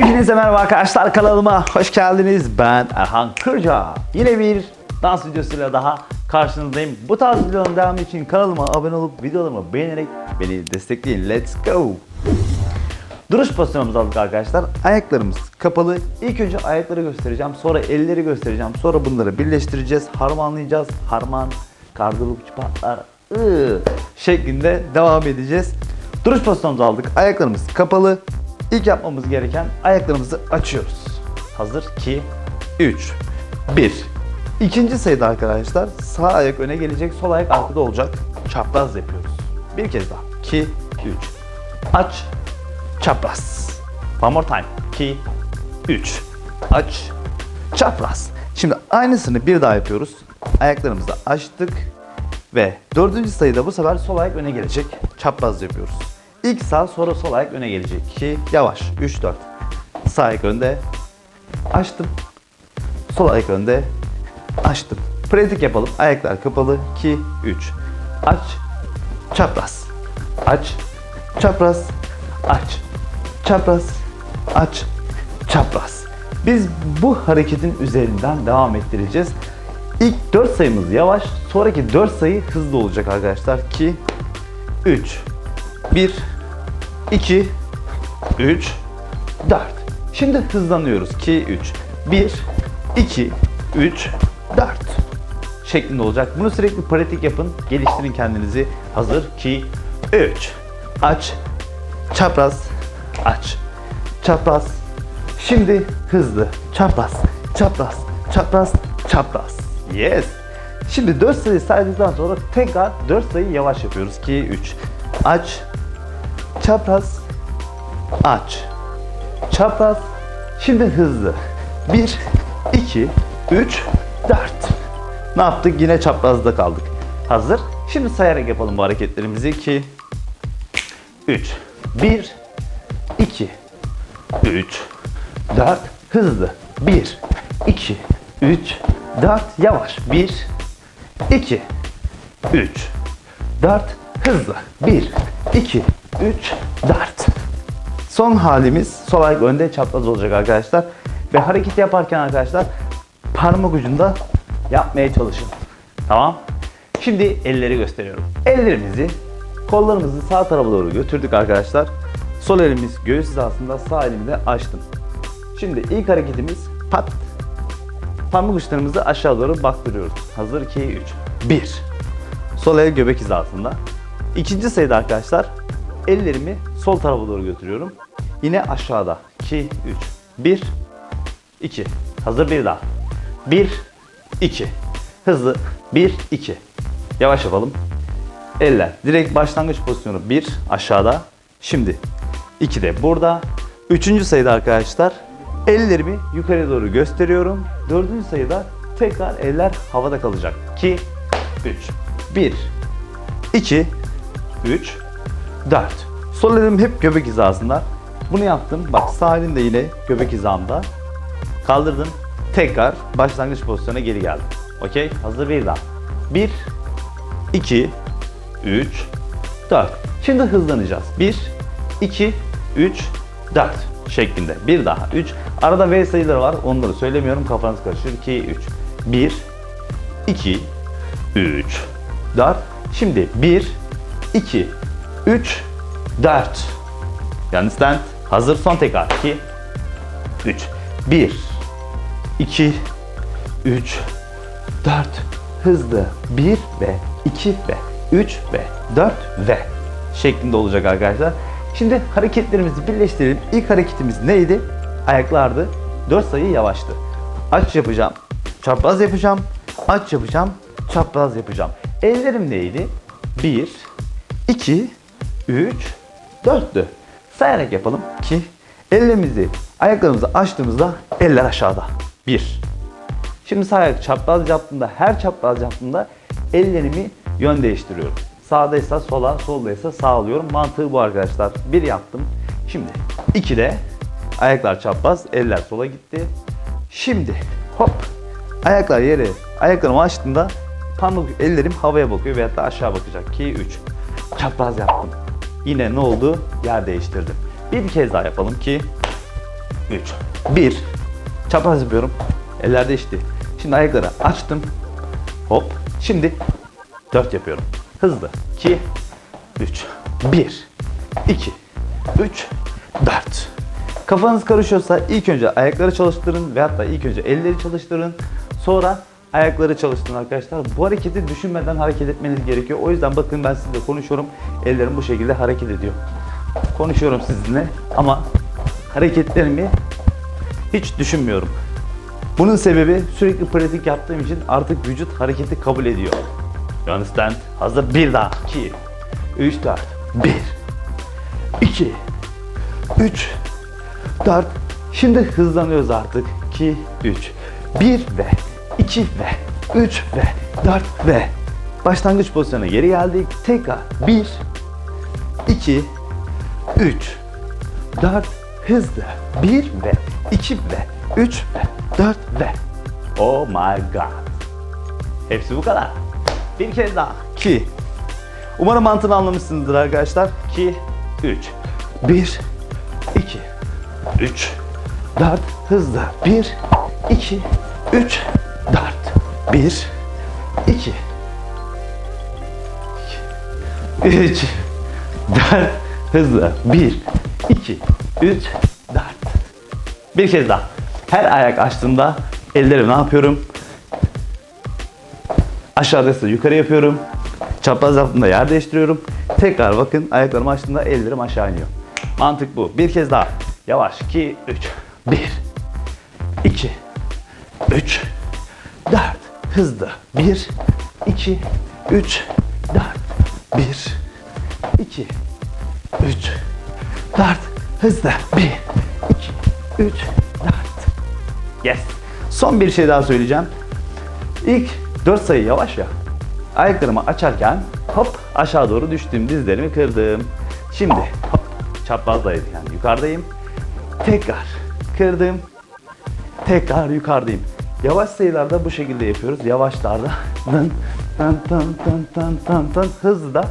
Hepinize merhaba arkadaşlar kanalıma hoş geldiniz. Ben Erhan Kırca. Yine bir dans videosuyla daha karşınızdayım. Bu tarz videoların devamı için kanalıma abone olup videolarımı beğenerek beni destekleyin. Let's go! Duruş pozisyonumuzu aldık arkadaşlar. Ayaklarımız kapalı. İlk önce ayakları göstereceğim. Sonra elleri göstereceğim. Sonra bunları birleştireceğiz. Harmanlayacağız. Harman, kardırıp patlar ıı, şeklinde devam edeceğiz. Duruş pozisyonumuzu aldık. Ayaklarımız kapalı. İlk yapmamız gereken ayaklarımızı açıyoruz. Hazır 2 3 1 İkinci sayıda arkadaşlar sağ ayak öne gelecek, sol ayak arkada olacak. Çapraz yapıyoruz. Bir kez daha. 2 3 Aç, çapraz. One more time. 2, 3. Aç, çapraz. Şimdi aynısını bir daha yapıyoruz. Ayaklarımızı açtık. Ve dördüncü sayıda bu sefer sol ayak öne gelecek. Çapraz yapıyoruz. İlk sağ sonra sol ayak öne gelecek. 2, yavaş. 3, 4. Sağ ayak önde. Açtım. Sol ayak önde. Açtım. Pratik yapalım. Ayaklar kapalı. 2, 3. Aç, çapraz. Aç, çapraz, aç, çapraz, aç, çapraz. Biz bu hareketin üzerinden devam ettireceğiz. İlk 4 sayımız yavaş, sonraki 4 sayı hızlı olacak arkadaşlar. 2, 3, 1, 2, 3, 4. Şimdi hızlanıyoruz. 2, 3, 1, 2, 3, 4 şeklinde olacak. Bunu sürekli pratik yapın. Geliştirin kendinizi. Hazır 2 3 aç. Çapraz. Aç. Çapraz. Şimdi hızlı. Çapraz. Çapraz. Çapraz. Çapraz. Yes. Şimdi 4 sayı saydıktan sonra tekrar 4 sayı yavaş yapıyoruz. 2 3 aç çapraz aç çapraz şimdi hızlı 1 2 3 4 ne yaptık? Yine çaprazda kaldık. Hazır. Şimdi sayarak yapalım bu hareketlerimizi. 2 3 1 2 3 4 hızlı. 1 2 3 4 yavaş. 1 2 3 4 hızlı. 1 2 3 4 Son halimiz sol ayak önde çapraz olacak arkadaşlar. Ve hareket yaparken arkadaşlar parmak ucunda yapmaya çalışın. Tamam. Şimdi elleri gösteriyorum. Ellerimizi kollarımızı sağ tarafa doğru götürdük arkadaşlar. Sol elimiz göğüs hizasında sağ elimi de açtım. Şimdi ilk hareketimiz pat. Parmak uçlarımızı aşağı doğru baktırıyoruz. Hazır 2 3. 1. Sol el göbek hizasında. İkinci sayıda arkadaşlar ellerimi sol tarafa doğru götürüyorum. Yine aşağıda. 2 3. 1 2. Hazır bir daha. 1 2. Hızlı. 1 2. Yavaş yapalım. Eller. Direkt başlangıç pozisyonu 1 aşağıda. Şimdi 2 de burada. Üçüncü sayıda arkadaşlar ellerimi yukarı doğru gösteriyorum. Dördüncü sayıda tekrar eller havada kalacak. 2 3 1 2 3 4 Sol elim hep göbek hizasında. Bunu yaptım. Bak sağ elim de yine göbek hizamda. Kaldırdım. Tekrar başlangıç pozisyona geri geldim. Okey? Hazır bir daha. 1 2 3 4 Şimdi hızlanacağız. 1 2 3 4 şeklinde. Bir daha. 3 Arada V sayıları var. Onları söylemiyorum. Kafanız karışır. 2 3 1 2 3 4 Şimdi 1 2 3 4 You understand? Hazır son tekrar. 2 3 1 2 3 4 hızlı 1 ve 2 ve 3 ve 4 ve şeklinde olacak arkadaşlar. Şimdi hareketlerimizi birleştirelim. İlk hareketimiz neydi? Ayaklardı. 4 sayı yavaştı. Aç yapacağım. Çapraz yapacağım. Aç yapacağım. Çapraz yapacağım. Ellerim neydi? 1 2 3 4'tü. Sayarak yapalım ki ellerimizi, ayaklarımızı açtığımızda eller aşağıda. 1 Şimdi sağ ayak çapraz yaptığımda, her çapraz yaptığımda ellerimi yön değiştiriyorum. Sağdaysa sola, soldaysa sağ alıyorum. Mantığı bu arkadaşlar. Bir yaptım. Şimdi iki de ayaklar çapraz, eller sola gitti. Şimdi hop ayaklar yere, ayaklarımı açtığımda parmak ellerim havaya bakıyor veyahut da aşağı bakacak. 2, 3. Çapraz yaptım. Yine ne oldu? Yer değiştirdim. Bir kez daha yapalım ki 3. 1. Çapraz yapıyorum. Eller değişti. Şimdi ayakları açtım. Hop. Şimdi 4 yapıyorum. Hızlı. 2 3 1 2 3 4 Kafanız karışıyorsa ilk önce ayakları çalıştırın ve hatta ilk önce elleri çalıştırın. Sonra ayakları çalıştırın arkadaşlar. Bu hareketi düşünmeden hareket etmeniz gerekiyor. O yüzden bakın ben sizinle konuşuyorum. Ellerim bu şekilde hareket ediyor. Konuşuyorum sizinle ama hareketlerimi hiç düşünmüyorum. Bunun sebebi sürekli pratik yaptığım için artık vücut hareketi kabul ediyor. You understand? Hazır bir daha. 2, 3, 4. 1, 2, 3, 4. Şimdi hızlanıyoruz artık. 2, 3. 1 ve 2 ve 3 ve 4 ve başlangıç pozisyonuna geri geldik. Tekrar 1, 2, 3, 4 hızlı 1 ve 2 ve 3 ve 4 ve Oh my god. Hepsi bu kadar. Bir kez daha. 2. Umarım mantığını anlamışsınızdır arkadaşlar. 2, 3. 1, 2, 3, 4. Hızlı. 1, 2, 3, 4. 1, 2, 3, 4. Hızlı. 1, 2, 3, 4. Bir kez daha. Her ayak açtığımda ellerimi ne yapıyorum? Aşağıdaysa yukarı yapıyorum. Çapraz yaptığımda yer değiştiriyorum. Tekrar bakın ayaklarımı açtığımda ellerim aşağı iniyor. Mantık bu. Bir kez daha. Yavaş. 2, 3. 1, 2, 3, 4. Hızlı. 1, 2, 3, 4. 1, 2, 3, 4. Hızlı. 1, 2, 3, 4. Yes. Son bir şey daha söyleyeceğim. İlk 4 sayı yavaş ya. Ayaklarımı açarken hop aşağı doğru düştüm. Dizlerimi kırdım. Şimdi hop çaprazdayım yani yukarıdayım. Tekrar kırdım. Tekrar yukarıdayım. Yavaş sayılarda bu şekilde yapıyoruz. Yavaşlarda tın tın tın tın tın tın tın hızlı da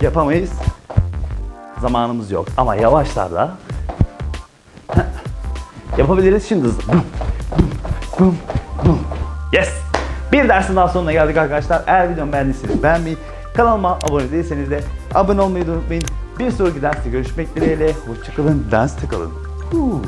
yapamayız. Zamanımız yok. Ama yavaşlarda yapabiliriz. Şimdi hızlı. Bum, bum, bum, bum. Yes! Bir dersin daha sonuna geldik arkadaşlar. Eğer videomu beğendiyseniz beğenmeyi, kanalıma abone değilseniz de abone olmayı unutmayın. Bir sonraki derste görüşmek dileğiyle. Hoşçakalın, derste kalın. Huu.